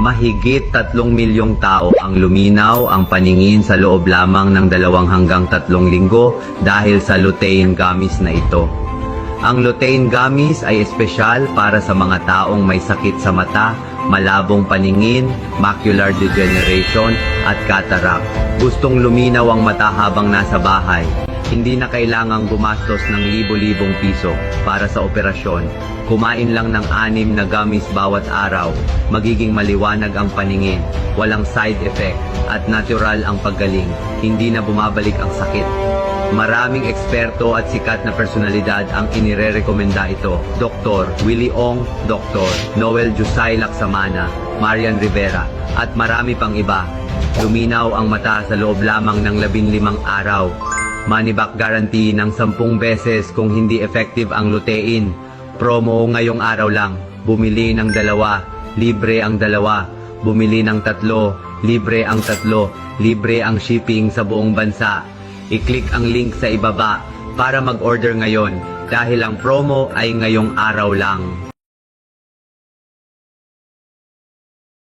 Mahigit tatlong milyong tao ang luminaw ang paningin sa loob lamang ng dalawang hanggang tatlong linggo dahil sa lutein gummies na ito. Ang lutein gummies ay espesyal para sa mga taong may sakit sa mata, malabong paningin, macular degeneration at cataract. Gustong luminaw ang mata habang nasa bahay. Hindi na kailangang gumastos ng libo-libong piso para sa operasyon. Kumain lang ng anim na gummies bawat araw. Magiging maliwanag ang paningin, walang side effect, at natural ang paggaling. Hindi na bumabalik ang sakit. Maraming eksperto at sikat na personalidad ang inirerekomenda ito. Dr. Willie Ong, Dr. Noel Jusay Laksamana, Marian Rivera, at marami pang iba. Luminaw ang mata sa loob lamang ng 15 araw. Money back guarantee ng 10 beses kung hindi effective ang lutein. Promo ngayong araw lang. Bumili ng dalawa, libre ang dalawa. Bumili ng tatlo, libre ang tatlo. Libre ang shipping sa buong bansa. I-click ang link sa ibaba para mag-order ngayon dahil ang promo ay ngayong araw lang.